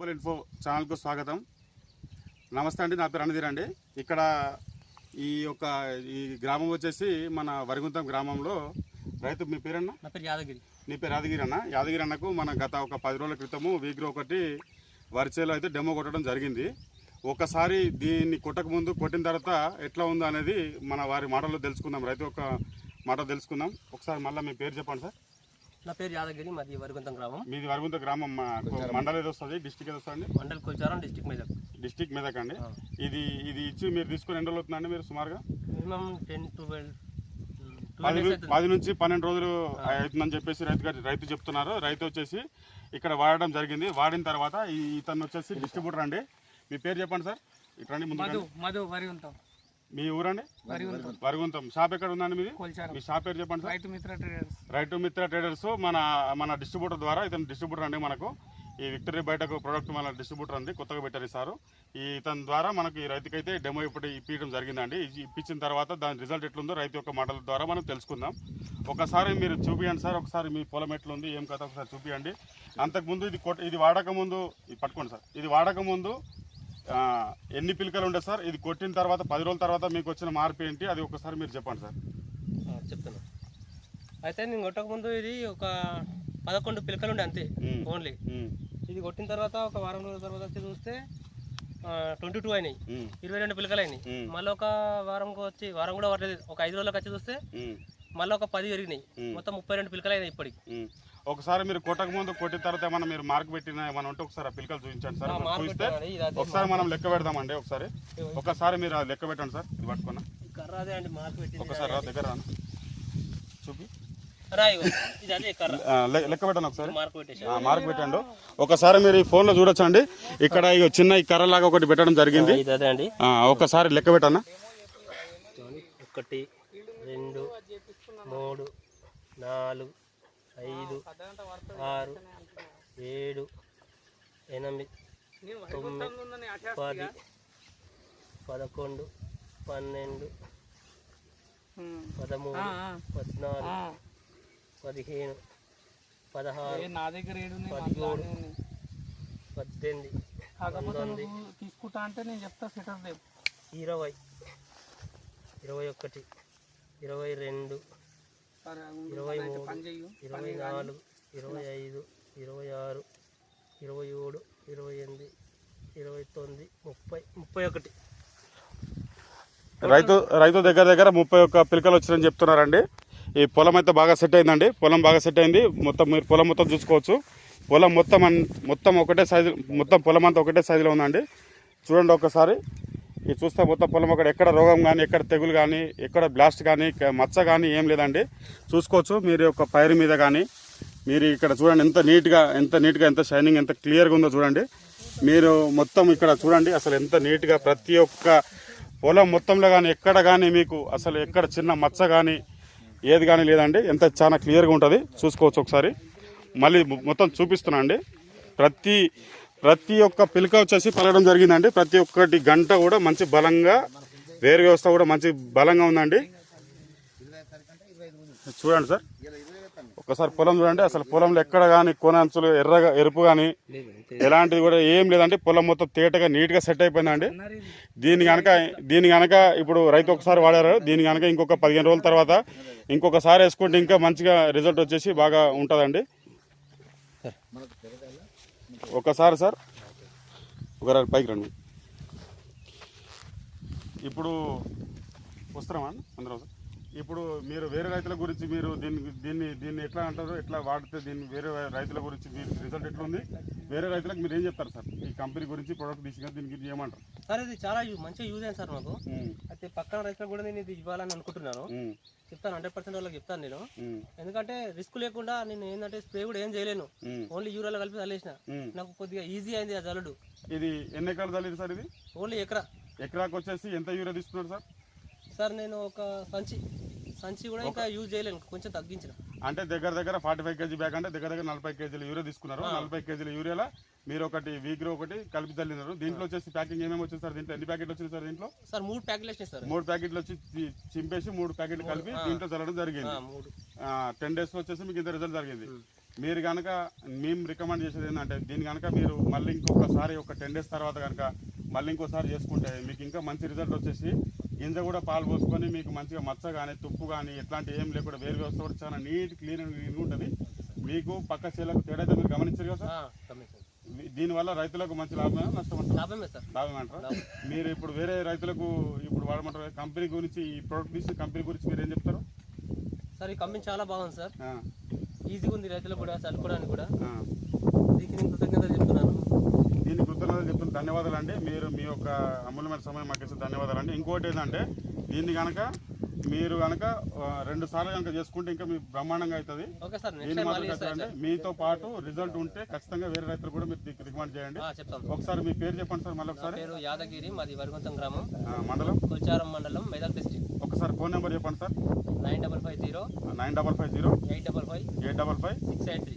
Global info ఛానల్కు స్వాగతం. నమస్తే అండి నా పేరు రణధీర్ అండి. ఇక్కడ ఈ యొక్క ఈ గ్రామం వచ్చేసి మన వరిగుంతం గ్రామంలో రైతు మీ పేరన్నా? నా పేరు యాదగిరి. నీ పేరు యాదగిరి అన్న? యాదగిరి అన్నకు మన గత ఒక పది రోజుల క్రితము వీగ్రో ఒకటి వరిచేలో అయితే డెమో కొట్టడం జరిగింది. ఒకసారి దీన్ని కొట్టక ముందు కొట్టిన తర్వాత ఎట్లా ఉందో అనేది మన వారి మాటల్లో తెలుసుకుందాం రైతు ఒక మాట తెలుసుకుందాం. ఒకసారి మళ్ళీ మీ పేరు చెప్పండి సార్. నా పేరు యాదగిరి మాది వరిగొంతం గ్రామం. మీది వరిగుంత గ్రామం మా- మండలం ఏదో వస్తుంది? డిస్టిక్ ఏదో వస్తుంది? మండల్ కొల్చారం డిస్టిక్ మెదక్. డిస్టిక్ మెదక్ అండి. ఇది ఇది ఇచ్చి మీరు తీసుకుని ఎన్ని రోజులు అవుతుందండి మీరు సుమారుగా? మినిమం టెన్ ట్వెల్వ్ పది పది నుంచి పన్నెండు రోజులు అవుతుందని చెప్పేసి రైతు గారు రైతు చెప్తున్నారు. రైతు వచ్చేసి ఇక్కడ వాడడం జరిగింది. వాడిన తర్వాత ఈ ఇతను వచ్చేసి డిస్ట్రిబ్యూటర్ అండి. మీ పేరు చెప్పండి సార్. ఇక్కడ మధు మధు వరి ఉంటాం మీ ఊరండి? వరుగుంతం. షాప్ ఎక్కడ ఉందండి మీది? మీ షాప్ పేరు చెప్పండి sir. Rythu Mitra traders. Rythu Mitra traders. మన మన డిస్ట్రిబ్యూటర్ ద్వారా ఇతను డిస్ట్రిబ్యూటర్ అండి మనకు. ఈ విక్టరీ బయటకు ప్రోడక్ట్ మన డిస్ట్రిబ్యూటర్ అండి కొత్తగా పెట్టారు సారు. ఈ ఇతని ద్వారా మనకు ఈ రైతుకైతే డెమో ఇప్పుడు ఇప్పించడం జరిగిందండి. ఇది ఇప్పించిన తర్వాత దాని రిజల్ట్ ఎట్లుందో రైతు యొక్క మాటల ద్వారా మనం తెలుసుకుందాం. ఒకసారి మీరు చూపియండి సార్. ఒకసారి మీ పొలం ఎట్లుంది ఏం కథ ఒకసారి చూపియండి. అంతకుముందు ఇది ఇది వాడక ముందు ఇది పట్టుకోండి సార్. ఇది వాడక ముందు ఆ, ఎన్ని పిలకలు ఉండే సార్? ఇది కొట్టిన తర్వాత పది రోజుల తర్వాత మీకు వచ్చిన మార్పు ఏంటి? అది ఒకసారి మీరు చెప్పండి సార్. చెప్తున్నా. అయితే నేను కొట్టక ముందు ఇది ఒక పదకొండు పిలకలు ఉండే అంతే. ఓన్లీ. ఇది కొట్టిన తర్వాత ఒక వారం రోజుల తర్వాత వచ్చి చూస్తే ట్వంటీ టూ అయినాయి. ఇరవై రెండు పిలకలు అయినాయి. మళ్ళీ ఒక వారంకి వచ్చి వారం కూడా పడలేదు ఒక ఐదు రోజులకు వచ్చి చూస్తే. మళ్ళీ ఒక పది పెరిగినాయి. మొత్తం ముప్పై రెండు పిలకలు అయినాయి ఇప్పటికి. ఒకసారి మీరు కొట్టక ముందు కొట్టిన తర్వాత ఏమన్నా మీరు మార్క్ పెట్టిన ఏమన్నా ఉంటే ఒకసారి ఆ పిలకలు చూపించండి సార్. చూస్తే ఒకసారి మనం లెక్క పెడదామండి ఒకసారి. ఒకసారి మీరు అది లెక్క పెట్టండి సార్. ఇది పట్టుకున్నా. ఒకసారి రా దగ్గర రాను చూపి. లెక్క పెట్టండి ఒకసారి. మార్క్ పెట్టండి. ఒకసారి మీరు ఈ ఫోన్లో చూడొచ్చండి. ఇక్కడ ఇగో చిన్న ఈ కర్ర లాగా ఒకటి పెట్టడం జరిగింది. ఇది అదే అండి. ఆ, ఒకసారి లెక్క పెట్టన్నా. ఒకటి రెండు మూడు నాలుగు ఐదు ఆరు ఏడు ఎనిమిది తొమ్మిది పది పదకొండు పన్నెండు పదమూడు పద్నాలుగు పదిహేను పదహారు నా దగ్గర పదిహేడు. పద్దెనిమిది పంతొమ్మిది తీసుకుంటా అంటే నేను చెప్తా సెటర్ ఇరవై ఇరవై ఒకటి ఇరవై రెండు ఇరవై మూడు ఇరవై నాలుగు ఇరవై ఐదు ఇరవై ఆరు ఇరవై ఏడు ఇరవై ఎనిమిది ఇరవై తొమ్మిది ముప్పై ముప్పై ఒకటి. రైతు రైతు దగ్గర దగ్గర ముప్పై ఒక్క పిలకలు వచ్చినాయని చెప్తున్నారండి. ఈ పొలం అయితే బాగా సెట్ అయిందండి. పొలం బాగా సెట్ అయింది. మొత్తం మీరు పొలం మొత్తం చూసుకోవచ్చు. పొలం మొత్తం మొత్తం ఒకటే సైజు మొత్తం పొలం అంతా ఒకటే సైజులో ఉందండి. చూడండి ఒకసారి. ఇది చూస్తే మొత్తం పొలం అక్కడ ఎక్కడ రోగం కానీ ఎక్కడ తెగులు కానీ ఎక్కడ బ్లాస్ట్ కానీ మచ్చ కానీ ఏం లేదండి. చూసుకోవచ్చు మీరు యొక్క పైరు మీద కానీ మీరు ఇక్కడ చూడండి ఎంత నీట్గా ఎంత నీట్గా ఎంత షైనింగ్ ఎంత క్లియర్గా ఉందో చూడండి. మీరు మొత్తం ఇక్కడ చూడండి అసలు ఎంత నీట్గా ప్రతి ఒక్క పొలం మొత్తంలో కానీ ఎక్కడ కానీ మీకు అసలు ఎక్కడ చిన్న మచ్చ కానీ ఏది కానీ లేదండి. ఎంత చాలా క్లియర్గా ఉంటుంది. చూసుకోవచ్చు ఒకసారి. మళ్ళీ మొత్తం చూపిస్తున్నా అండి. ప్రతి ప్రతి ఒక్క పిలక వచ్చేసి పలగడం జరిగిందండి. ప్రతి ఒక్కటి గంట కూడా మంచి బలంగా వేరు వ్యవస్థ కూడా మంచి బలంగా ఉందండి. చూడండి సార్. ఒకసారి పొలం చూడండి. అసలు పొలంలో ఎక్కడ కానీ కోనంచులు ఎర్రగా ఎరుపు కానీ ఎలాంటిది కూడా ఏం లేదండి. పొలం మొత్తం తేటగా నీట్గా సెట్ అయిపోయిందండి. దీని కనుక దీని కనుక ఇప్పుడు రైతు ఒకసారి వాడారు. దీని కనుక ఇంకొక పదిహేను రోజుల తర్వాత ఇంకొకసారి వేసుకుంటే ఇంకా మంచిగా రిజల్ట్ వచ్చేసి బాగా ఉంటుందండి. ఒకసారి సార్. ఒక పైకి రండి. ఇప్పుడు వస్తున్నామా? అండి? అందరం? సార్ ఇప్పుడు మీరు వేరే రైతుల గురించి మీరు దీన్ని దీన్ని దీన్ని ఎట్లా అంటారు ఎట్లా వాడితే దీన్ని వేరే రైతుల గురించి దీని రిజల్ట్ ఎట్లుంది? వేరే రైతులకు మీరు ఏం చెప్తారు సార్? ఈ కంపెనీ గురించి ప్రోడక్ట్ తీసుకుని దీని గురించి ఏమంటారు? సార్ ఇది చాలా మంచిగా యూజ్ అయింది సార్ మాకు. అయితే పక్కన రైతులకు కూడా నేను ఇది ఇవ్వాలని అనుకుంటున్నాను. చెప్తాను హండ్రెడ్ పర్సెంట్ వాళ్ళకి చెప్తాను నేను. ఎందుకంటే రిస్క్ లేకుండా నేను ఏంటంటే స్ప్రే కూడా ఏం చేయలేను. ఓన్లీ యూరియాలో కలిపి చల్లేసిన. నాకు కొద్దిగా ఈజీ అయింది ఆ జల్లుడు. ఇది ఎన్ని ఎకరాలు చల్లింది సార్ ఇది? ఓన్లీ ఎకరా. ఎకరాకు వచ్చేసి ఎంత యూరియా తీసుకున్నారు సార్? సార్ నేను ఒక సంచి సంచి కూడా ఇంకా యూజ్ చేయలేను. కొంచెం తగ్గించిన. అంటే దగ్గర దగ్గర ఫార్టీ ఫైవ్ కేజీ బ్యాగ్ అంటే దగ్గర దగ్గర నలభై కేజీల యూరియా తీసుకున్నారు. నలభై కేజీల యూరియాలో మీరు ఒకటి వీగ్రో ఒకటి కలిపి చల్లినారు. దీంట్లో వచ్చేసి ప్యాకింగ్ ఏమేమి వచ్చింది సార్ దీంట్లో? ఎన్ని ప్యాకెట్లు వచ్చింది సార్ దీంట్లో? సార్ మూడు ప్యాకెట్లు వేసినాయి సార్. మూడు ప్యాకెట్లు వచ్చి చింపేసి మూడు ప్యాకెట్లు కలిపి దీంట్లో చల్లడం జరిగింది. టెన్ డేస్ వచ్చేసి మీకు ఇంత రిజల్ట్ జరిగింది. మీరు కనుక మేము రికమెండ్ చేసేది ఏంటంటే దీని కనుక మీరు మళ్ళీ ఇంకొకసారి ఒక టెన్ డేస్ తర్వాత కనుక మళ్ళీ ఇంకోసారి చేసుకుంటే మీకు ఇంకా మంచి రిజల్ట్ వచ్చేసి గింజ కూడా పాలు పోసుకొని మీకు మంచిగా మచ్చ కానీ తుప్పు కానీ ఎట్లాంటి ఏం లేకుండా వేరు వ్యవస్థ కూడా చాలా నీట్ క్లీన్ ఉంటుంది. మీకు పక్క చేలకు తేడా అయితే మీరు గమనించారు కదా దీనివల్ల రైతులకు మంచి లాభమే సార్. లాభం అంటారా? మీరు ఇప్పుడు వేరే రైతులకు ఇప్పుడు వాడమంటారు కంపెనీ గురించి ఈ ప్రోడక్ట్ తీసిన కంపెనీ గురించి మీరు ఏం చెప్తారు? సార్ ఈ కంపెనీ చాలా బాగుంది సార్. ఈజీగా ఉంది రైతులకు కూడా చల్లుకోవడానికి కూడా. దీనికి కృతజ్ఞతలు చెప్తున్నాను. దీనికి కృతజ్ఞతలు చెప్తున్న ధన్యవాదాలు అండి మీరు మీ యొక్క అమూల్యమైన సమయం ధన్యవాదాలు అండి ఇంకోటి ఏంటంటే దీన్ని కనుక మీరు కనుక రెండు సార్లు కనుక చేసుకుంటే ఇంకా మీ బ్రహ్మాండంగా అవుతుంది మాత్రం మీతో పాటు రిజల్ట్ ఉంటే ఖచ్చితంగా వేరే రైతులు కూడా మీరు రికమెండ్ చేయండి. ఒకసారి మీ పేరు చెప్పండి సార్ మళ్ళీ ఒకసారి. యాదగిరి మాది వరిగొంతం గ్రామం. మండలం? కొల్చారం మండలం మెదక్ డిస్టిక్ ఒకసారి ఫోన్ నెంబర్ చెప్పండి sir. Nine double five zero nine double five zero eight double five eight double five six eight three.